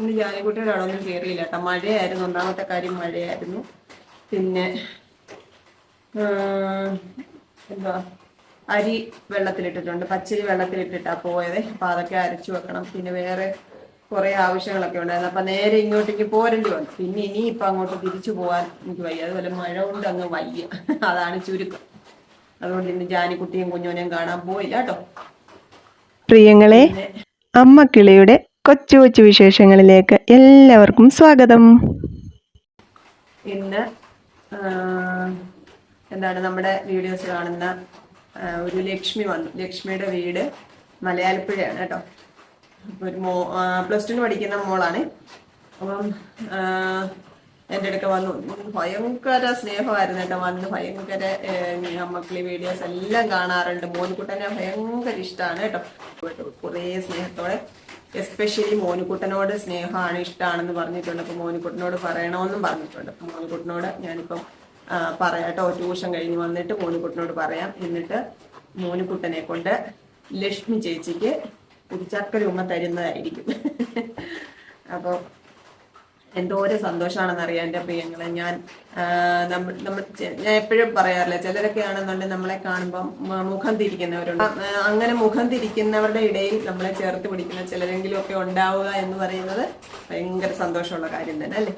ഇന്ന് ജാനിക്കുട്ടിയുടെ അവിടെ ഒന്നും കയറിയില്ല കേട്ടോ. മഴയായിരുന്നു. ഒന്നാമത്തെ കാര്യം മഴയായിരുന്നു. പിന്നെ എന്താ അരി വെള്ളത്തിലിട്ടിട്ടുണ്ട്. പച്ചരി വെള്ളത്തിലിട്ടിട്ടാ പോയത്. അപ്പൊ അതൊക്കെ അരച്ചു വെക്കണം. പിന്നെ വേറെ കുറേ ആവശ്യങ്ങളൊക്കെ ഉണ്ടായിരുന്നു. അപ്പൊ നേരെ ഇങ്ങോട്ടേക്ക് പോരേണ്ടി വന്നു. പിന്നെ ഇനി ഇപ്പൊ അങ്ങോട്ട് തിരിച്ചു പോകാൻ എനിക്ക് വയ്യ. അതുപോലെ മഴ കൊണ്ട് അങ്ങ് വയ്യ. അതാണ് ചുരുക്കം. അതുകൊണ്ട് ഇന്ന് ജാനിക്കുട്ടിയും കുഞ്ഞോനെയും കാണാൻ പോയില്ല കേട്ടോ. പ്രിയങ്ങളെ അമ്മ കിളിയുടെ കൊച്ചു കൊച്ചു വിശേഷങ്ങളിലേക്ക് എല്ലാവർക്കും സ്വാഗതം. ഇന്ന് എന്താണ് നമ്മുടെ വീഡിയോസ് കാണുന്ന ഒരു ലക്ഷ്മി വന്നു. ലക്ഷ്മിയുടെ വീട് മലയാളപ്പുഴയാണ് കേട്ടോ. ഒരു മോ പ്ലസ് ടു പഠിക്കുന്ന മോളാണ്. അപ്പം എന്റെ അടുക്ക വന്നു. ഭയങ്കര സ്നേഹമായിരുന്നു കേട്ടോ. വന്ന് ഭയങ്കര മക്കളി വീഡിയോസ് എല്ലാം കാണാറുണ്ട്. മോനിക്കുട്ടനെ ഭയങ്കര ഇഷ്ടമാണ് കേട്ടോ. കുറേ സ്നേഹത്തോടെ എസ്പെഷ്യലി മോനുകുട്ടനോട് സ്നേഹമാണ് ഇഷ്ടമാണെന്ന് പറഞ്ഞിട്ടുണ്ട്. അപ്പൊ മോനുകുട്ടനോട് പറയണമെന്നും പറഞ്ഞിട്ടുണ്ട്. അപ്പൊ മോനുകുട്ടനോട് ഞാനിപ്പം പറയാട്ടോ. ദിവസം കഴിഞ്ഞ് വന്നിട്ട് മോനുകുട്ടനോട് പറയാം. എന്നിട്ട് മോനുകുട്ടനെ കൊണ്ട് ലക്ഷ്മി ചേച്ചിക്ക് ഒരു ഉമ്മ തരുന്നതായിരിക്കും. അപ്പോൾ എന്തോരം സന്തോഷമാണെന്ന് അറിയാം എന്റെ പ്രിയങ്ങളെ. ഞാൻ നമ്മൾ നമ്മൾ ഞാൻ എപ്പോഴും പറയാറില്ല ചിലരൊക്കെ ആണെന്നുണ്ടെങ്കിൽ നമ്മളെ കാണുമ്പം മുഖം തിരിക്കുന്നവരുണ്ട്. അങ്ങനെ മുഖം തിരിക്കുന്നവരുടെ ഇടയിൽ നമ്മളെ ചേർത്ത് പിടിക്കുന്ന ചിലരെങ്കിലും ഒക്കെ ഉണ്ടാവുക എന്ന് പറയുന്നത് ഭയങ്കര സന്തോഷമുള്ള കാര്യം തന്നെ അല്ലേ?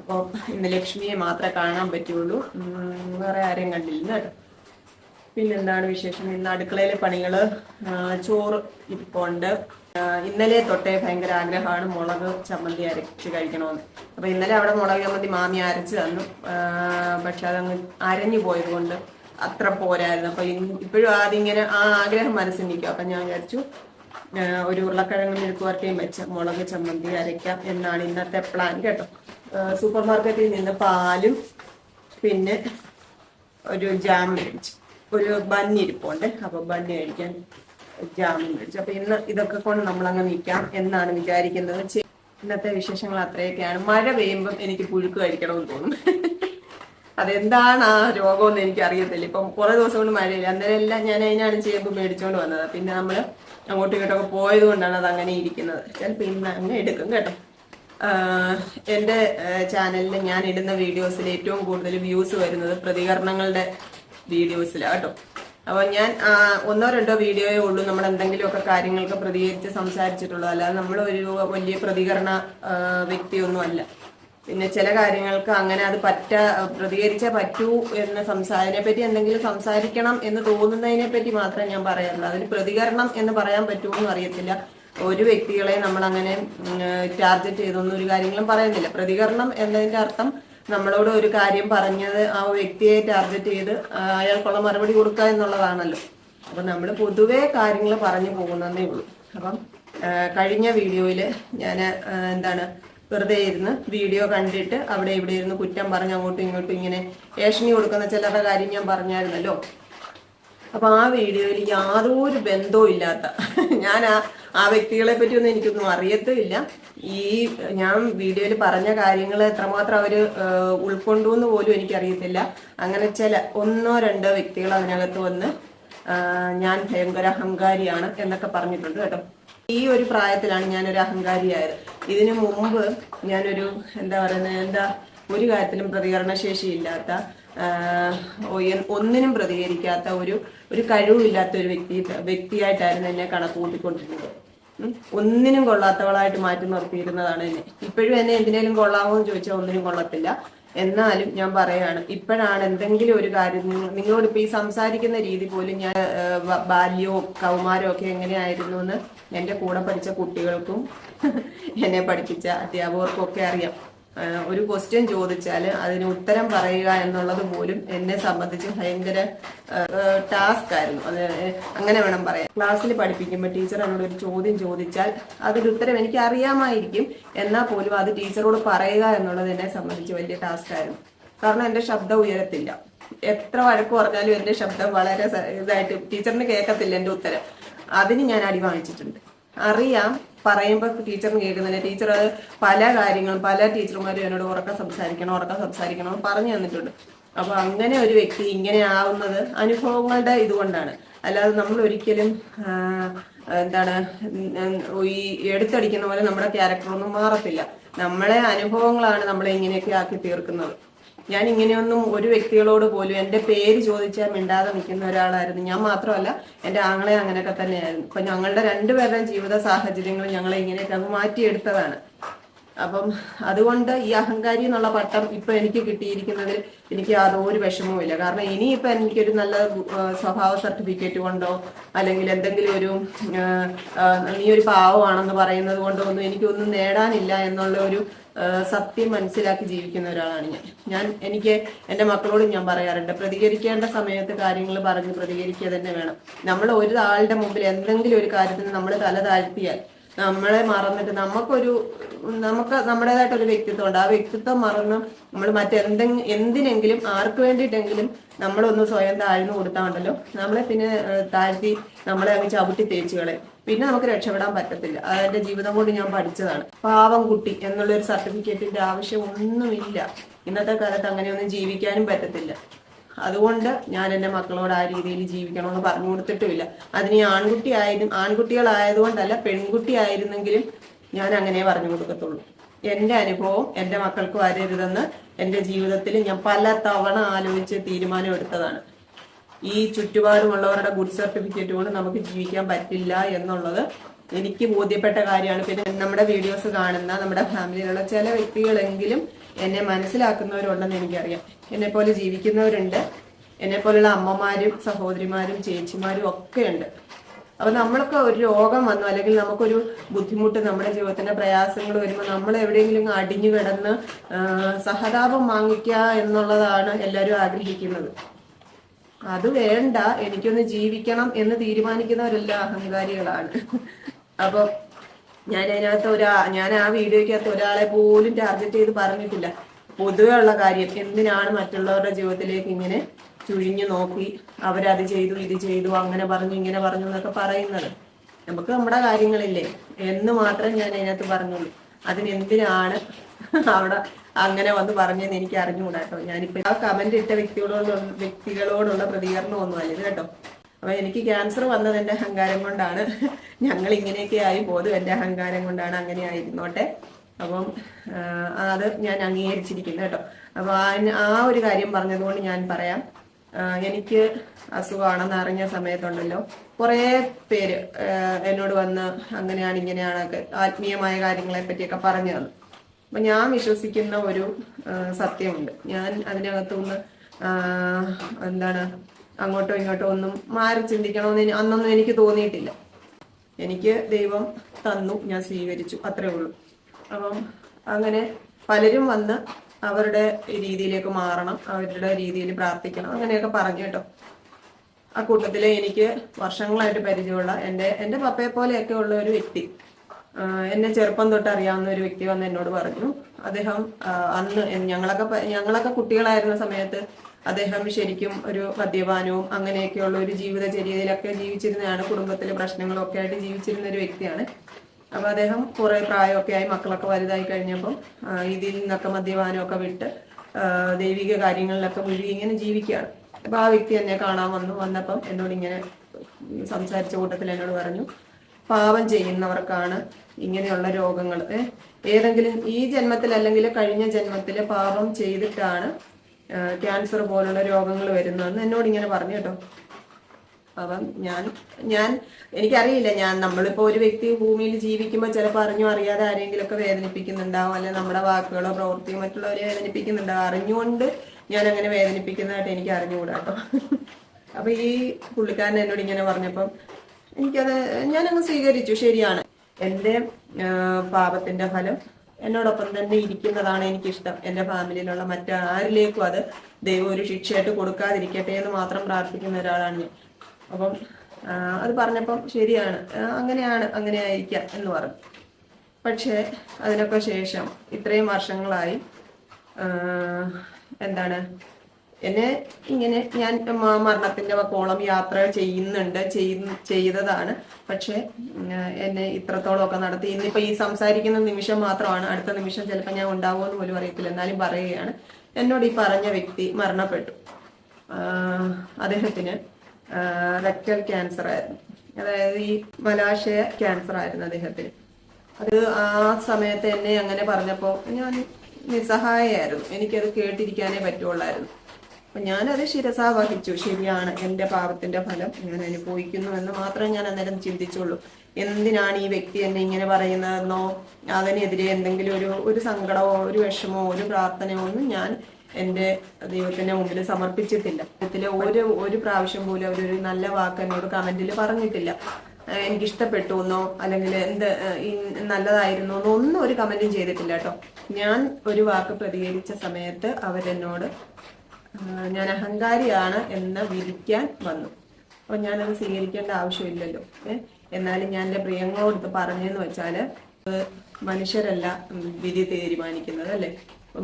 അപ്പോൾ ഇന്ന് ലക്ഷ്മിയെ മാത്രമേ കാണാൻ പറ്റുള്ളൂ. വേറെ ആരെയും കണ്ടില്ല പിന്നെന്താണ് വിശേഷം? ഇന്ന് അടുക്കളയിലെ പണികൾ ആ, ചോറ് ഇരിപ്പുണ്ട് ആ, ഇന്നലെ തൊട്ടേ ഭയങ്കര ആഗ്രഹമാണ് മുളക് ചമ്മന്തി അരച്ച് കഴിക്കണമെന്ന്. അപ്പൊ ഇന്നലെ അവിടെ മുളക് ചമ്മന്തി മാമി അരച്ച് തന്നു. പക്ഷെ അതങ്ങ് അരഞ്ഞു പോയത് കൊണ്ട് അത്ര പോരായിരുന്നു. അപ്പൊ ഇന്ന് ഇപ്പോഴും ഇങ്ങനെ ആ ആഗ്രഹം മനസ്സിൽ നിൽക്കും. അപ്പൊ ഞാൻ വിചാരിച്ചു ഒരു ഉരുളക്കിഴങ്ങ് മെഴുക്കുവരട്ടിയും വെച്ച് മുളക് ചമ്മന്തി അരയ്ക്കാം എന്നാണ് ഇന്നത്തെ പ്ലാൻ കേട്ടോ. സൂപ്പർ മാർക്കറ്റിൽ നിന്ന് പാലും പിന്നെ ഒരു ജാം മേടിച്ചു. ഒരു ബന്നിരിപ്പുണ്ട്. അപ്പൊ ബന്നി കഴിക്കാൻ ജാമും മേടിച്ചു അപ്പൊ ഇന്ന് ഇതൊക്കെ കൊണ്ട് നമ്മൾ അങ്ങ് നിൽക്കാം എന്നാണ് വിചാരിക്കുന്നത്. ഇന്നത്തെ വിശേഷങ്ങൾ അത്രയൊക്കെയാണ്. മഴ പെയ്യുമ്പം എനിക്ക് പുഴുക്ക് കഴിക്കണമെന്ന് തോന്നും അതെന്താണ് ആ രോഗമെന്ന് എനിക്ക് അറിയത്തില്ല ഇപ്പം കുറെ ദിവസം കൊണ്ട് മഴയില്ല. അന്നേരം എല്ലാം ഞാൻ അതിനാണ് ചേമ്പ് മേടിച്ചോണ്ട് വന്നത്. പിന്നെ നമ്മൾ അങ്ങോട്ടും ഇങ്ങോട്ടൊക്കെ പോയത് കൊണ്ടാണ് അത് അങ്ങനെ ഇരിക്കുന്നത്. ചിലപ്പോൾ ഇന്ന് അങ്ങനെ എടുക്കും കേട്ടോ. എന്റെ ചാനലിൽ ഞാൻ ഇടുന്ന വീഡിയോസിൽ ഏറ്റവും കൂടുതൽ വ്യൂസ് വരുന്നത് പ്രതികരണങ്ങളുടെ വീഡിയോസിലാണ് കേട്ടോ. അപ്പൊ ഞാൻ ഒന്നോ രണ്ടോ വീഡിയോയേ ഉള്ളൂ നമ്മൾ എന്തെങ്കിലുമൊക്കെ കാര്യങ്ങൾക്ക് പ്രതികരിച്ച് സംസാരിച്ചിട്ടുള്ളത്. അല്ലാതെ നമ്മൾ ഒരു വലിയ പ്രതികരണ വ്യക്തിയൊന്നുമല്ല പിന്നെ ചില കാര്യങ്ങൾക്ക് അങ്ങനെ അത് പറ്റ പ്രതികരിച്ചേ പറ്റൂ എന്ന് സംസാരിനെ പറ്റി എന്തെങ്കിലും സംസാരിക്കണം എന്ന് തോന്നുന്നതിനെ പറ്റി മാത്രമേ ഞാൻ പറയാറുള്ളൂ. അതിന് പ്രതികരണം എന്ന് പറയാൻ പറ്റുമെന്നും അറിയത്തില്ല. ഒരു വ്യക്തികളെ നമ്മൾ അങ്ങനെ ടാർഗറ്റ് ചെയ്തൊന്നും ഒരു കാര്യങ്ങളും പറയുന്നില്ല. പ്രതികരണം എന്നതിന്റെ അർത്ഥം നമ്മളോട് ഒരു കാര്യം പറഞ്ഞത് ആ വ്യക്തിയെ ടാർഗറ്റ് ചെയ്ത് അയാൾക്കുള്ള മറുപടി കൊടുക്കുക എന്നുള്ളതാണല്ലോ. അപ്പൊ നമ്മൾ പൊതുവേ കാര്യങ്ങൾ പറഞ്ഞു പോകുന്നതേ ഉള്ളൂ. അപ്പം കഴിഞ്ഞ വീഡിയോയിൽ ഞാൻ എന്താണ് വെറുതെ ഇരുന്ന് വീഡിയോ കണ്ടിട്ട് അവിടെ ഇവിടെ ഇരുന്ന് കുറ്റം പറഞ്ഞ് അങ്ങോട്ടും ഇങ്ങോട്ടും ഇങ്ങനെ ഏഷണി കൊടുക്കുന്ന ചിലരുടെ കാര്യം ഞാൻ പറഞ്ഞായിരുന്നല്ലോ. അപ്പൊ ആ വീഡിയോയിൽ യാതൊരു ബന്ധവും ഇല്ലാത്ത ഞാൻ ആ ആ വ്യക്തികളെ പറ്റിയൊന്നും എനിക്കൊന്നും അറിയത്തുമില്ല. ഈ ഞാൻ വീഡിയോയിൽ പറഞ്ഞ കാര്യങ്ങൾ എത്രമാത്രം അവർ ഉൾക്കൊണ്ടു എന്ന് പോലും എനിക്കറിയത്തില്ല. അങ്ങനെ ചില ഒന്നോ രണ്ടോ വ്യക്തികൾ അതിനകത്ത് വന്ന് ഞാൻ ഭയങ്കര അഹങ്കാരിയാണ് എന്നൊക്കെ പറഞ്ഞിട്ടുണ്ട് കേട്ടോ. ഈ ഒരു പ്രായത്തിലാണ് ഞാനൊരു അഹങ്കാരിയായത്. ഇതിനു മുമ്പ് ഞാനൊരു എന്താ പറയുന്നത് എന്താ ഒരു കാര്യത്തിലും പ്രതികരണശേഷിയില്ലാത്ത ഒന്നിനും പ്രതികരിക്കാത്ത ഒരു ഒരു കഴിവില്ലാത്ത ഒരു വ്യക്തി വ്യക്തിയായിട്ടായിരുന്നു എന്നെ കണക്ക് കൂട്ടിക്കൊണ്ടിരുന്നത് ഒന്നിനും കൊള്ളാത്തവളായിട്ട് മാറ്റി നിർത്തിയിരുന്നതാണ് എന്നെ. ഇപ്പോഴും എന്നെ എന്തിനേലും കൊള്ളാമോ എന്ന് ചോദിച്ചാൽ ഒന്നിനും കൊള്ളത്തില്ല. എന്നാലും ഞാൻ പറയാണ് ഇപ്പോഴാണ് എന്തെങ്കിലും ഒരു കാര്യം നിങ്ങ- നിങ്ങളോട് ഇപ്പൊ ഈ സംസാരിക്കുന്ന രീതി പോലും ഞാൻ ബാല്യവും കൗമാരവും ഒക്കെ എങ്ങനെയായിരുന്നു എന്ന് എന്റെ കൂടെ പഠിച്ച കുട്ടികൾക്കും എന്നെ പഠിപ്പിച്ച അധ്യാപകർക്കും ഒക്കെ അറിയാം. ഒരു ക്വസ്റ്റ്യൻ ചോദിച്ചാൽ അതിന് ഉത്തരം പറയുക എന്നുള്ളത് പോലും എന്നെ സംബന്ധിച്ച് ഭയങ്കര ടാസ്ക് ആയിരുന്നു. അത് അങ്ങനെ വേണം പറയാൻ. ക്ലാസ്സിൽ പഠിപ്പിക്കുമ്പോൾ ടീച്ചർ എന്നോട് ഒരു ചോദ്യം ചോദിച്ചാൽ അതൊരു ഉത്തരം എനിക്ക് അറിയാമായിരിക്കും എന്നാൽ പോലും അത് ടീച്ചറോട് പറയുക എന്നുള്ളത് എന്നെ സംബന്ധിച്ച് വലിയ ടാസ്ക് ആയിരുന്നു. കാരണം എന്റെ ശബ്ദം ഉയരത്തില്ല. എത്ര വഴക്ക് പറഞ്ഞാലും എന്റെ ശബ്ദം വളരെ ഇതായിട്ട് ടീച്ചറിന് കേൾക്കത്തില്ല എന്റെ ഉത്തരം. അതിന് ഞാൻ അടി വാങ്ങിച്ചിട്ടുണ്ട്. അറിയാം പറയുമ്പോൾ ടീച്ചറിന് കേൾക്കുന്നില്ല. ടീച്ചർ അത് പല കാര്യങ്ങളും പല ടീച്ചർമാരും എന്നോട് ഉറക്കം സംസാരിക്കണം ഉറക്കം സംസാരിക്കണം പറഞ്ഞു തന്നിട്ടുണ്ട്. അപ്പൊ അങ്ങനെ ഒരു വ്യക്തി ഇങ്ങനെ ആവുന്നത് അനുഭവങ്ങളുടെ ഇതുകൊണ്ടാണ്. അല്ലാതെ നമ്മൾ ഒരിക്കലും എന്താണ് ഈ എടുത്തടിക്കുന്ന പോലെ നമ്മുടെ ക്യാരക്ടറൊന്നും മാറത്തില്ല. നമ്മളെ അനുഭവങ്ങളാണ് നമ്മളെ ഇങ്ങനെയൊക്കെ ആക്കി തീർക്കുന്നത്. ഞാൻ ഇങ്ങനെയൊന്നും ഒരു വ്യക്തികളോട് പോലും എന്റെ പേര് ചോദിച്ചാൽ മിണ്ടാതെ നിൽക്കുന്ന ഒരാളായിരുന്നു. ഞാൻ മാത്രമല്ല എന്റെ ആങ്ങളെ അങ്ങനെയൊക്കെ തന്നെയായിരുന്നു. അപ്പൊ ഞങ്ങളുടെ രണ്ടുപേരുടെയും ജീവിത സാഹചര്യങ്ങൾ ഞങ്ങളെ ഇങ്ങനെയൊക്കെ അങ്ങ് മാറ്റിയെടുത്തതാണ്. അപ്പം അതുകൊണ്ട് ഈ അഹങ്കാരി എന്നുള്ള പട്ടം ഇപ്പൊ എനിക്ക് കിട്ടിയിരിക്കുന്നതിൽ എനിക്ക് യാതൊരു വിഷമവുമില്ല കാരണം ഇനിയിപ്പൊ എനിക്കൊരു നല്ല സ്വഭാവ സർട്ടിഫിക്കറ്റ് കൊണ്ടോ അല്ലെങ്കിൽ എന്തെങ്കിലും ഒരു നീ ഒരു പാവമാണെന്ന് പറയുന്നത് കൊണ്ടോ ഒന്നും എനിക്കൊന്നും നേടാനില്ല എന്നുള്ള ഒരു സത്യം മനസ്സിലാക്കി ജീവിക്കുന്ന ഒരാളാണ് ഞാൻ. ഞാൻ എനിക്ക് എന്റെ മക്കളോടും ഞാൻ പറയാറുണ്ട് പ്രതികരിക്കേണ്ട സമയത്ത് കാര്യങ്ങൾ പറഞ്ഞ് പ്രതികരിക്കുക തന്നെ വേണം. നമ്മൾ ഒരാളുടെ മുമ്പിൽ എന്തെങ്കിലും ഒരു കാര്യത്തിന് നമ്മൾ തല താഴ്ത്തിയാൽ നമ്മളെ മറന്നിട്ട് നമുക്കൊരു നമുക്ക് നമ്മുടേതായിട്ടൊരു വ്യക്തിത്വം ഉണ്ട് ആ വ്യക്തിത്വം മറന്ന് നമ്മൾ മറ്റെന്തെങ്കിലും എന്തിനെങ്കിലും ആർക്ക് വേണ്ടിയിട്ടെങ്കിലും നമ്മളൊന്ന് സ്വയം താഴ്ന്നു കൊടുത്താൽ ഉണ്ടല്ലോ നമ്മളെ പിന്നെ താഴ്ത്തി നമ്മളെ അങ്ങ് ചവിട്ടി തേച്ചുകളെ പിന്നെ നമുക്ക് രക്ഷപ്പെടാൻ പറ്റത്തില്ല. അതെന്റെ ജീവിതം കൊണ്ട് ഞാൻ പഠിച്ചതാണ്. പാവം കുട്ടി എന്നുള്ളൊരു സർട്ടിഫിക്കറ്റിന്റെ ആവശ്യം ഒന്നുമില്ല. ഇന്നത്തെ കാലത്ത് അങ്ങനെയൊന്നും ജീവിക്കാനും പറ്റത്തില്ല. അതുകൊണ്ട് ഞാൻ എന്റെ മക്കളോട് ആ രീതിയിൽ ജീവിക്കണമെന്ന് പറഞ്ഞു കൊടുത്തിട്ടുമില്ല. അതിന് ആൺകുട്ടി ആൺകുട്ടികൾ ആൺകുട്ടികളായതുകൊണ്ടല്ല പെൺകുട്ടി ആയിരുന്നെങ്കിലും ഞാൻ അങ്ങനെ പറഞ്ഞു കൊടുക്കത്തുള്ളൂ. എന്റെ അനുഭവം എന്റെ മക്കൾക്ക് വരരുതെന്ന് എന്റെ ജീവിതത്തിൽ ഞാൻ പല തവണ ആലോചിച്ച് തീരുമാനമെടുത്തതാണ്. ഈ ചുറ്റുപാടുമുള്ളവരുടെ ഗുഡ് സർട്ടിഫിക്കറ്റ് കൊണ്ട് നമുക്ക് ജീവിക്കാൻ പറ്റില്ല എന്നുള്ളത് എനിക്ക് ബോധ്യപ്പെട്ട കാര്യമാണ്. പിന്നെ നമ്മുടെ വീഡിയോസ് കാണുന്ന നമ്മുടെ ഫാമിലിയിലുള്ള ചില വ്യക്തികളെങ്കിലും എന്നെ മനസ്സിലാക്കുന്നവരുണ്ടെന്ന് എനിക്കറിയാം. എന്നെ പോലെ ജീവിക്കുന്നവരുണ്ട്. എന്നെ പോലുള്ള അമ്മമാരും സഹോദരിമാരും ചേച്ചിമാരും ഒക്കെ ഉണ്ട് അപ്പൊ നമ്മളൊക്കെ ഒരു രോഗം വന്നു അല്ലെങ്കിൽ നമുക്കൊരു ബുദ്ധിമുട്ട് നമ്മുടെ ജീവിതത്തിന്റെ പ്രയാസങ്ങൾ വരുമ്പോൾ നമ്മൾ എവിടെയെങ്കിലും അടിഞ്ഞു കിടന്ന് സഹതാപം വാങ്ങിക്കുക എന്നുള്ളതാണ് എല്ലാവരും ആഗ്രഹിക്കുന്നത്. അത് വേണ്ട എനിക്കൊന്ന് ജീവിക്കണം എന്ന് തീരുമാനിക്കുന്നവരെല്ലാം അഹങ്കാരികളാണ്. അപ്പൊ ഞാൻ അതിനകത്ത് ഒരാ ഞാൻ ആ വീഡിയോയ്ക്കകത്ത് ഒരാളെ പോലും ടാർഗറ്റ് ചെയ്ത് പറഞ്ഞിട്ടില്ല. പൊതുവെ ഉള്ള കാര്യം എന്തിനാണ് മറ്റുള്ളവരുടെ ജീവിതത്തിലേക്ക് ഇങ്ങനെ ചുഴിഞ്ഞു നോക്കി അവരത് ചെയ്തു ഇത് ചെയ്തു അങ്ങനെ പറഞ്ഞു ഇങ്ങനെ പറഞ്ഞു എന്നൊക്കെ പറയുന്നത്? നമുക്ക് നമ്മുടെ കാര്യങ്ങളില്ലേ? എന്ന് മാത്രം ഞാൻ അതിനകത്ത് പറഞ്ഞുള്ളൂ. അതിനെന്തിനാണ് അവിടെ അങ്ങനെ വന്ന് പറഞ്ഞതെന്ന് എനിക്ക് അറിഞ്ഞുകൂടാ കേട്ടോ ഞാനിപ്പോ ആ കമന്റ് ഇട്ട വ്യക്തികളോടുള്ള വ്യക്തികളോടുള്ള പ്രതികരണം ഒന്നുമല്ല ഇത് കേട്ടോ. അപ്പൊ എനിക്ക് ക്യാൻസർ വന്നത് എന്റെ അഹങ്കാരം കൊണ്ടാണ്. ഞങ്ങൾ ഇങ്ങനെയൊക്കെ ആയി പോതും എന്റെ അഹങ്കാരം കൊണ്ടാണ് അങ്ങനെ ആയിരുന്നോട്ടെ. അപ്പം അത് ഞാൻ അംഗീകരിച്ചിരിക്കുന്നു കേട്ടോ. അപ്പൊ ആ- ആ ഒരു കാര്യം പറഞ്ഞതുകൊണ്ട് ഞാൻ പറയാം. എനിക്ക് അസുഖമാണെന്ന് അറിഞ്ഞ സമയത്തുണ്ടല്ലോ. കുറേ പേര് എന്നോട് വന്ന് അങ്ങനെയാണ് ഇങ്ങനെയാണ് ആത്മീയമായ കാര്യങ്ങളെ പറ്റിയൊക്കെ പറഞ്ഞു തന്നു. അപ്പൊ ഞാൻ വിശ്വസിക്കുന്ന ഒരു സത്യമുണ്ട്. ഞാൻ അതിനകത്തുനിന്ന് എന്താണ് അങ്ങോട്ടോ ഇങ്ങോട്ടോ ഒന്നും മാറി ചിന്തിക്കണമെന്ന് അന്നൊന്നും എനിക്ക് തോന്നിയിട്ടില്ല. എനിക്ക് ദൈവം തന്നു ഞാൻ സ്വീകരിച്ചു അത്രേ ഉള്ളൂ. അപ്പം അങ്ങനെ പലരും വന്ന് അവരുടെ രീതിയിലേക്ക് മാറണം അവരുടെ രീതിയിൽ പ്രാർത്ഥിക്കണം അങ്ങനെയൊക്കെ പറഞ്ഞു കേട്ടോ. ആ കൂട്ടത്തിൽ എനിക്ക് വർഷങ്ങളായിട്ട് പരിചയമുള്ള എന്റെ എന്റെ പപ്പയെ പോലെയൊക്കെ ഉള്ള ഒരു വ്യക്തി. എന്നെ ചെറുപ്പം തൊട്ട് അറിയാവുന്ന ഒരു വ്യക്തി വന്ന് എന്നോട് പറഞ്ഞു. അദ്ദേഹം അന്ന് ഞങ്ങളൊക്കെ ഞങ്ങളൊക്കെ കുട്ടികളായിരുന്ന സമയത്ത് അദ്ദേഹം ശരിക്കും ഒരു മദ്യപാനവും അങ്ങനെയൊക്കെയുള്ള ഒരു ജീവിതചര്യയിലൊക്കെ ജീവിച്ചിരുന്നതാണ് കുടുംബത്തിലെ പ്രശ്നങ്ങളൊക്കെ ആയിട്ട് ജീവിച്ചിരുന്ന ഒരു വ്യക്തിയാണ്. അപ്പൊ അദ്ദേഹം കുറെ പ്രായമൊക്കെ ആയി മക്കളൊക്കെ വലുതായി കഴിഞ്ഞപ്പം ഇതിൽ നിന്നൊക്കെ മദ്യപാനമൊക്കെ വിട്ട് ദൈവിക കാര്യങ്ങളിലൊക്കെ മുഴുകി ഇങ്ങനെ ജീവിക്കുകയാണ്. അപ്പൊ ആ വ്യക്തി എന്നെ കാണാൻ വന്നു. വന്നപ്പം എന്നോട് ഇങ്ങനെ സംസാരിച്ച കൂട്ടത്തിൽ എന്നോട് പറഞ്ഞു പാപം ചെയ്യുന്നവർക്കാണ് ഇങ്ങനെയുള്ള രോഗങ്ങൾ. ഏതെങ്കിലും ഈ ജന്മത്തിൽ അല്ലെങ്കിൽ കഴിഞ്ഞ ജന്മത്തിൽ പാപം ചെയ്തിട്ടാണ് ക്യാൻസർ പോലുള്ള രോഗങ്ങൾ വരുന്നതെന്ന് എന്നോട് ഇങ്ങനെ പറഞ്ഞു കേട്ടോ. അപ്പം ഞാൻ ഞാൻ എനിക്കറിയില്ല ഞാൻ നമ്മളിപ്പോ ഒരു വ്യക്തി ഭൂമിയിൽ ജീവിക്കുമ്പോൾ ചിലപ്പോൾ അറിഞ്ഞോ അറിയാതെ ആരെങ്കിലും ഒക്കെ വേദനിപ്പിക്കുന്നുണ്ടാവും അല്ലെങ്കിൽ നമ്മുടെ വാക്കുകളോ പ്രവൃത്തിയോ മറ്റുള്ളവരെ വേദനിപ്പിക്കുന്നുണ്ടാവും. അറിഞ്ഞുകൊണ്ട് ഞാൻ അങ്ങനെ വേദനിപ്പിക്കുന്നതായിട്ട് എനിക്ക് അറിഞ്ഞുകൂടാ കേട്ടോ. അപ്പൊ ഈ പുള്ളിക്കാരൻ എന്നോട് ഇങ്ങനെ പറഞ്ഞപ്പം എനിക്കത് ഞാനങ്ങ് സ്വീകരിച്ചു. ശരിയാണ്. എന്റെ പാപത്തിന്റെ ഫലം എന്നോടൊപ്പം തന്നെ ഇരിക്കുന്നതാണ് എനിക്കിഷ്ടം. എന്റെ ഫാമിലിയിലുള്ള മറ്റാരിലേക്കും അത് ദൈവം ഒരു ശിക്ഷയായിട്ട് കൊടുക്കാതിരിക്കട്ടെ എന്ന് മാത്രം പ്രാർത്ഥിക്കുന്ന ഒരാളാണ് ഞാൻ. അപ്പം അത് പറഞ്ഞപ്പം ശരിയാണ്. അങ്ങനെയാണ് അങ്ങനെ ആയിരിക്കാം എന്ന് പറഞ്ഞു. പക്ഷേ അതിനൊക്കെ ശേഷം ഇത്രയും വർഷങ്ങളായി എന്താണ് എന്നെ ഇങ്ങനെ ഞാൻ മരണത്തിന്റെ കോളം യാത്ര ചെയ്യുന്നുണ്ട് ചെയ്യുന്ന- ചെയ്തതാണ്. പക്ഷെ എന്നെ ഇത്രത്തോളം ഒക്കെ നടത്തി. ഇന്നിപ്പോ ഈ സംസാരിക്കുന്ന നിമിഷം മാത്രമാണ്. അടുത്ത നിമിഷം ചിലപ്പോൾ ഞാൻ ഉണ്ടാവുമോ എന്ന് പോലും അറിയത്തില്ല. എന്നാലും പറയുകയാണ്. എന്നോട് ഈ പറഞ്ഞ വ്യക്തി മരണപ്പെട്ടു. അദ്ദേഹത്തിന് റെക്ടൽ ക്യാൻസർ ആയിരുന്നു. അതായത് ഈ മലാശയ ക്യാൻസർ ആയിരുന്നു അദ്ദേഹത്തിന്. അത് ആ സമയത്ത് എന്നെ അങ്ങനെ പറഞ്ഞപ്പോൾ ഞാൻ നിസ്സഹായായിരുന്നു. എനിക്കത് കേട്ടിരിക്കാനേ പറ്റുള്ളായിരുന്നു. അപ്പൊ ഞാനത് ശിരസാ വഹിച്ചു ശരിയാണ്. എന്റെ പാപത്തിന്റെ ഫലം ഞാൻ അനുഭവിക്കുന്നു എന്ന് മാത്രമേ ഞാൻ അന്നേരം ചിന്തിച്ചുള്ളൂ. എന്തിനാണ് ഈ വ്യക്തി എന്നെ ഇങ്ങനെ പറയുന്നതെന്നോ അതിനെതിരെ എന്തെങ്കിലും ഒരു ഒരു സങ്കടമോ ഒരു വിഷമോ ഒരു പ്രാർത്ഥനയോ ഒന്നും ഞാൻ എന്റെ ദൈവത്തിന്റെ മുമ്പിൽ സമർപ്പിച്ചിട്ടില്ല. ഇതിലെ ഒരു ഒരു പ്രാവശ്യം പോലും അവരൊരു നല്ല വാക്ക് എന്നോട് കമന്റിൽ പറഞ്ഞിട്ടില്ല. എനിക്ക് ഇഷ്ടപ്പെട്ടു എന്നോ അല്ലെങ്കിൽ എന്ത് നല്ലതായിരുന്നു എന്നോ ഒന്നും ഒരു കമന്റും ചെയ്തിട്ടില്ല കേട്ടോ. ഞാൻ ഒരു വാക്ക് പ്രതികരിച്ച സമയത്ത് അവരെന്നോട് ഞാൻ അഹങ്കാരിയാണ് എന്ന് വിളിക്കാൻ വന്നു. അപ്പൊ ഞാനത് സ്വീകരിക്കേണ്ട ആവശ്യമില്ലല്ലോ. ഏഹ് എന്നാലും ഞാൻ എന്റെ പ്രിയങ്ങളോട് പറഞ്ഞെന്ന് വെച്ചാൽ ഇത് മനുഷ്യരല്ല വിധി തീരുമാനിക്കുന്നത് അല്ലേ?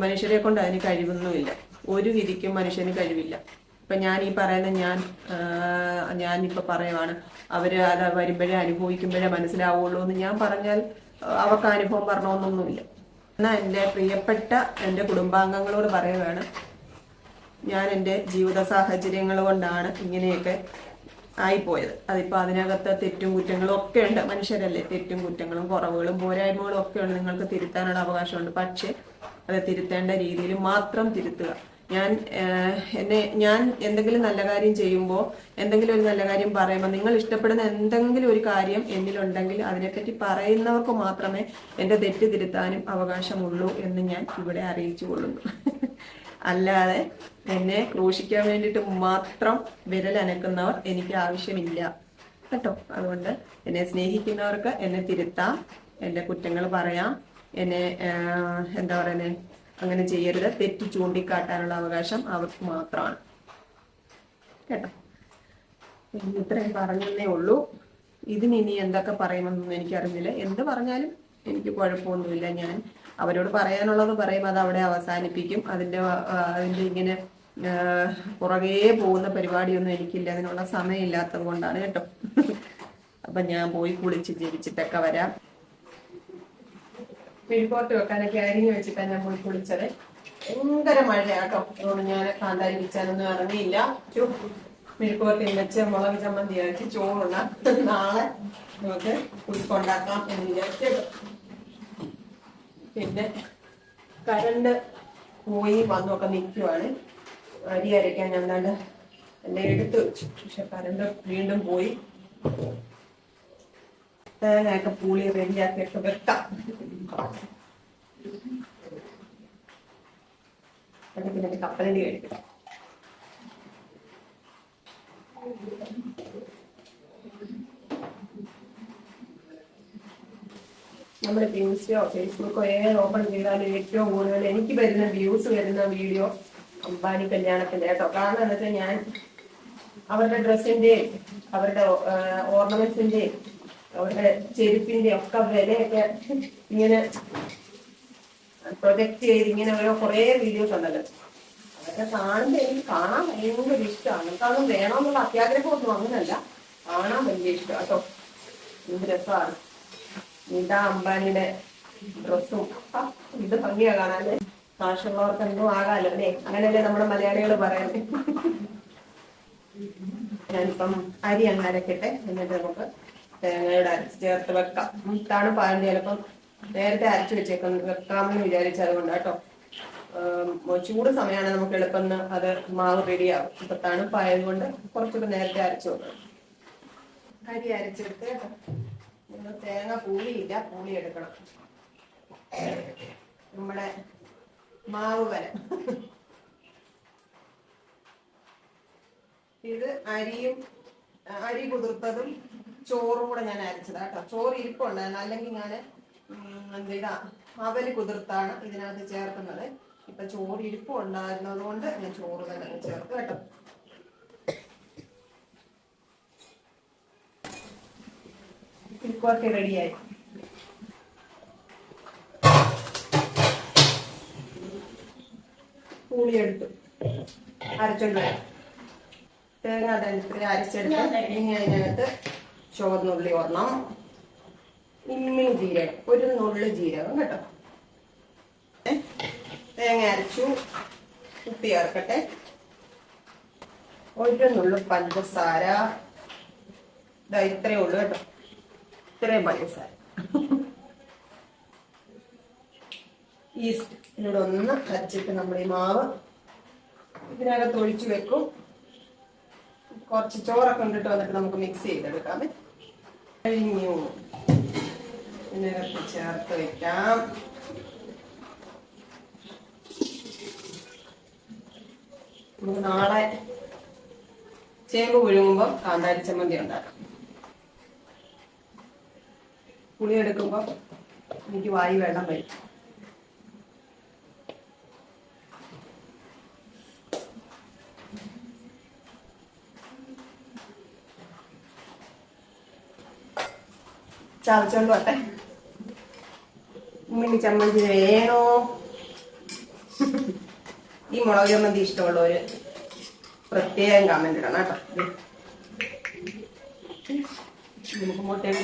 മനുഷ്യരെ കൊണ്ട് അതിന് കഴിവൊന്നുമില്ല. ഒരു വിധിക്കും മനുഷ്യന് കഴിവില്ല. ഇപ്പൊ ഞാൻ ഈ പറയുന്ന ഞാൻ ഞാൻ ഇപ്പൊ പറയുവാണ് അവർ അത് വരുമ്പോഴേ അനുഭവിക്കുമ്പോഴേ മനസ്സിലാവുള്ളൂ എന്ന് ഞാൻ പറഞ്ഞാൽ അവർക്ക് അനുഭവം പറഞ്ഞോന്നൊന്നുമില്ല. എന്നാൽ എന്റെ പ്രിയപ്പെട്ട എന്റെ കുടുംബാംഗങ്ങളോട് പറയുകയാണ് ഞാൻ എന്റെ ജീവിത സാഹചര്യങ്ങൾ കൊണ്ടാണ് ഇങ്ങനെയൊക്കെ ആയിപ്പോയത്. അതിപ്പോൾ അതിനകത്ത് തെറ്റും കുറ്റങ്ങളും ഒക്കെ ഉണ്ട്. മനുഷ്യരല്ലേ? തെറ്റും കുറ്റങ്ങളും കുറവുകളും പോരായ്മകളും ഒക്കെ ഉണ്ട്. നിങ്ങൾക്ക് തിരുത്താനുള്ള അവകാശമുണ്ട്. പക്ഷേ അത് തിരുത്തേണ്ട രീതിയിൽ മാത്രം തിരുത്തുക. ഞാൻ എന്നെ ഞാൻ എന്തെങ്കിലും നല്ല കാര്യം ചെയ്യുമ്പോൾ എന്തെങ്കിലും ഒരു നല്ല കാര്യം പറയുമ്പോൾ നിങ്ങൾ ഇഷ്ടപ്പെടുന്ന എന്തെങ്കിലും ഒരു കാര്യം എന്നിലുണ്ടെങ്കിൽ അതിനെപ്പറ്റി പറയുന്നവർക്ക് മാത്രമേ എന്റെ തെറ്റ് തിരുത്താനും അവകാശമുള്ളൂ എന്ന് ഞാൻ ഇവിടെ അറിയിച്ചു കൊള്ളുന്നു. അല്ലാതെ എന്നെ ക്രൂശിക്കാൻ വേണ്ടിയിട്ട് മാത്രം വിരൽ അനക്കുന്നവർ എനിക്ക് ആവശ്യമില്ല. കേട്ടോ? അതുകൊണ്ട് എന്നെ സ്നേഹിക്കുന്നവർക്ക് എന്നെ തിരുത്താം എന്റെ കുറ്റങ്ങൾ പറയാം എന്നെ എന്താ പറയുന്നത് അങ്ങനെ ചെയ്യരുത്. തെറ്റ് ചൂണ്ടിക്കാട്ടാനുള്ള അവകാശം അവർക്ക് മാത്രമാണ്. കേട്ടോ? ഇത്രയും പറഞ്ഞതേ ഉള്ളൂ. ഇതിന് ഇനി എന്തൊക്കെ പറയുമെന്നൊന്നും എനിക്കറിഞ്ഞില്ല. എന്ത് പറഞ്ഞാലും എനിക്ക് കുഴപ്പമൊന്നുമില്ല. ഞാൻ അവരോട് പറയാനുള്ളത് പറയും അത് അവിടെ അവസാനിപ്പിക്കും. അതിന്റെ അതിന്റെ ഇങ്ങനെ പുറകേ പോകുന്ന പരിപാടിയൊന്നും എനിക്കില്ല. അതിനുള്ള സമയമില്ലാത്തത് കൊണ്ടാണ് കേട്ടോ. അപ്പൊ ഞാൻ പോയി കുളിച്ച് ജീവിച്ചിട്ടൊക്കെ വരാം. പിഴിപ്പോട്ട് വെക്കാനൊക്കെ അരിഞ്ഞു വെച്ചിട്ടാണ് ഞാൻ പോയി കുളിച്ചത്. ഭയങ്കര മഴയാട്ടോ. ഞാൻ കാന്താരി വിൽച്ചാനൊന്നും ഇറങ്ങിയില്ല. മെഴുക്കുവരട്ടി വെച്ച് മുളക് ചമ്മന്തി ആക്കി ചോറുണ്ട നാളെ നമുക്ക് കുളിപ്പുണ്ടാക്കാം എന്ന് വിചാരിച്ചു പിന്നെ കരണ്ട് പോയി വന്നൊക്കെ നിൽക്കുവാണ് അരി അരയ്ക്കാൻ എന്താണ്ട് എന്നെ എടുത്ത് വെച്ചു. പക്ഷെ കരണ്ട് വീണ്ടും പോയി. തേങ്ങയൊക്കെ പൂളി റെഡിയാക്കിയൊക്കെ വെക്കാം. പിന്നെ കപ്പലണ്ടി കഴിക്കാം നമ്മുടെ ഇൻസ്റ്റയോ ഫേസ്ബുക്കോ ഏത് ഓപ്പൺ ചെയ്താലും ഏറ്റവും കൂടുതൽ എനിക്ക് വരുന്ന വ്യൂസ് വരുന്ന വീഡിയോ അംബാനി കല്യാണത്തിന്റെ കേട്ടോ. കാരണം എന്താ വെച്ചാൽ ഞാൻ അവരുടെ ഡ്രസ്സിന്റെയും അവരുടെ ഓർണമെന്റ്സിന്റെയും അവരുടെ ചെരുപ്പിന്റെ ഒക്കെ വിലയൊക്കെ ഇങ്ങനെ പ്രൊജക്ട് ചെയ്ത് ഇങ്ങനെ ഓരോ കുറേ വീഡിയോസ് ഉണ്ടല്ലോ. അതൊക്കെ കാണുമ്പോൾ എനിക്ക് കാണാൻ ഭയങ്കര ഇഷ്ടമാണ്. നമുക്കതൊന്നും വേണമെന്നുള്ള അത്യാഗ്രഹമൊന്നും അങ്ങനല്ല. കാണാൻ വലിയ ഇഷ്ടം. കേട്ടോ. എന്ത് രസമാണ്. നീതാ അംബാനിയുടെ ഡ്രസ്സും. ഇത് ഭംഗിയാ കാണാല്ലേ കാശുള്ളവർക്ക് എന്തോ ആകാലോ അല്ലേ? അങ്ങനെയല്ലേ നമ്മുടെ മലയാളികൾ പറയുന്നത്? ഞാനിപ്പം അരി അങ്ങ് അരക്കട്ടെ. എന്നിട്ട് നമുക്ക് തേങ്ങയുടെ അരച്ച് ചേർത്ത് വെക്കാം. ഉം, പാലിന്റെ ചിലപ്പം നേരത്തെ അരച്ച് വെച്ചേക്കും വെക്കാമെന്ന് വിചാരിച്ചത് കൊണ്ട് കേട്ടോ ചൂട് സമയമാണ് നമുക്ക് എളുപ്പം അത് മാവ് റെഡിയാവും. ഇപ്പൊ തണുപ്പായത് കൊണ്ട് കുറച്ചുകൂടെ നേരത്തെ അരച്ചു വെക്കണം. അരി അരച്ചെടുത്ത് ഇന്ന് തേങ്ങ പൂളിയില്ല പൂളി എടുക്കണം. നമ്മുടെ മാവ് വര. ഇത് അരിയും അരി കുതിർത്തതും ചോറും കൂടെ ഞാൻ അരച്ചതാ കേട്ടോ. ചോറ് ഇരിപ്പുണ്ടായിരുന്നു. അല്ലെങ്കിൽ ഞാൻ എന്താ അവർ കുതിർത്താണ് ഇതിനകത്ത് ചേർക്കുന്നത്. ഇപ്പൊ ചോറ് ഇരിപ്പുണ്ടായിരുന്നതുകൊണ്ട് കൊണ്ട് ഞാൻ ചോറ് തന്നെ ചേർത്ത് കേട്ടോ. ഇരിപ്പൊക്കെ റെഡിയായി പൂളി എടുത്തു അരച്ചോണ്ട് തേങ്ങ അതനുസരിച്ച് അരച്ചെടുത്ത് ഇനി അതിനകത്ത് ചുവന്നുള്ളി ഒരെണ്ണം. ഇമ്മി ജീരകം. ഒരു നുള്ളു ജീരകം കേട്ടോ. ഏ, തേങ്ങ അരച്ചു. ഉപ്പി ചേർക്കട്ടെ. ഒരു നുള്ളു പഞ്ചസാര. ഇതാ ഇത്രയേ ഉള്ളൂ കേട്ടോ. ഇത്രയും പഞ്ചസാര ഈസ്റ്റ്. ഇവിടെ ഒന്ന് വച്ചിട്ട് നമ്മൾ ഈ മാവ് ഇതിനകത്ത് ഒഴിച്ചു വെക്കും. കുറച്ച് ചോറൊക്കെ കൊണ്ടിട്ട് വന്നിട്ട് നമുക്ക് മിക്സ് ചെയ്തെടുക്കാമേ കഴിഞ്ഞു. ഇതിനകത്ത് ചേർത്ത് വെക്കാം. നമുക്ക് നാളെ ചേമ്പ് പുഴുങ്ങുമ്പോൾ കാന്താരി ചമ്മന്തി ഉണ്ടാക്കാം. പുളി എടുക്കുമ്പോൾ എനിക്ക് വായി വെള്ളം വരും. ചതച്ചോണ്ട് വട്ടെ ഉമ്മിന് ചമ്മന്തി വേണോ? ഈ മുളക് ചമ്മന്തി ഇഷ്ടമുള്ളവര് പ്രത്യേകം കമന്റ് ഇടണം കേട്ടോ. നമുക്ക് മുട്ടയൊക്കെ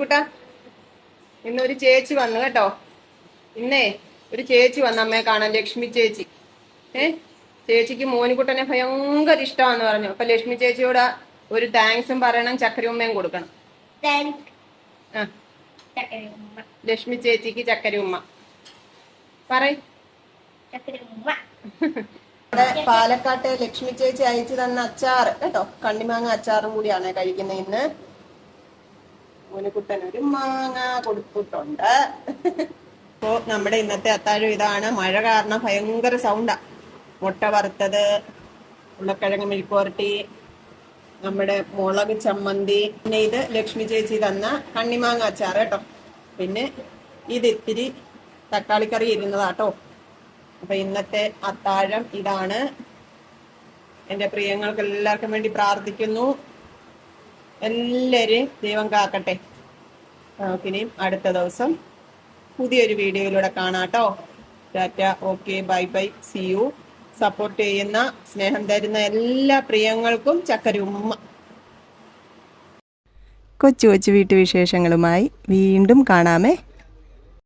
ഉണ്ട്. ഇന്ന് ഒരു ചേച്ചി വന്നു കേട്ടോ. ഇന്നേ ഒരു ചേച്ചി വന്നു അമ്മയെ കാണാൻ ലക്ഷ്മി ചേച്ചി. ഏ? ചേച്ചിക്ക് മോനിക്കുട്ടനെ ഭയങ്കര ഇഷ്ടമാന്ന് പറഞ്ഞു. അപ്പൊ ലക്ഷ്മി ചേച്ചിയോട് ഒരു താങ്ക്സും പറയണം ചക്കരയുമ്മയും കൊടുക്കണം. ആ. ലക്ഷ്മി ചേച്ചിക്ക് ചക്കരയുമ്മ. ഉമ്മ പറയ് പാലക്കാട്ടെ ലക്ഷ്മി ചേച്ചി അയച്ചു തന്ന അച്ചാറ് കേട്ടോ. കണ്ണിമാങ്ങ അച്ചാറും കൂടിയാണ് കഴിക്കുന്നത് ഇന്ന്. മോനുകുട്ടൻ ഒരു മാങ്ങ കൊടുത്തിട്ടുണ്ട്. അപ്പോ നമ്മുടെ ഇന്നത്തെ അത്താഴം ഇതാണ്. മഴ കാരണം ഭയങ്കര സൗണ്ടാ. മുട്ട വറുത്തത് ഉരുളക്കിഴങ്ങ് മെഴുക്കുവരട്ടി നമ്മുടെ മുളക് ചമ്മന്തി. പിന്നെ ഇത് ലക്ഷ്മി ചേച്ചി തന്ന കണ്ണിമാങ്ങ അച്ചാർ കേട്ടോ. പിന്നെ ഇത് ഇത്തിരി തക്കാളിക്കറി ഇരുന്നതാട്ടോ. അപ്പൊ ഇന്നത്തെ അത്താഴം ഇതാണ്. എന്റെ പ്രിയങ്ങൾക്ക് എല്ലാവർക്കും വേണ്ടി പ്രാർത്ഥിക്കുന്നു. എല്ലാരെയും ദൈവം കാക്കട്ടെ. നമുക്കിനിയും അടുത്ത ദിവസം പുതിയൊരു വീഡിയോയിലൂടെ കാണാട്ടോ tata okay bye bye see you. Support ചെയ്യുന്ന സ്നേഹം തരുന്ന എല്ലാ പ്രിയങ്ങൾക്കും ചക്കരുമ്മ കൊച്ചു കൊച്ചു വീട്ടുവിശേഷങ്ങളുമായി വീണ്ടും കാണാമേ.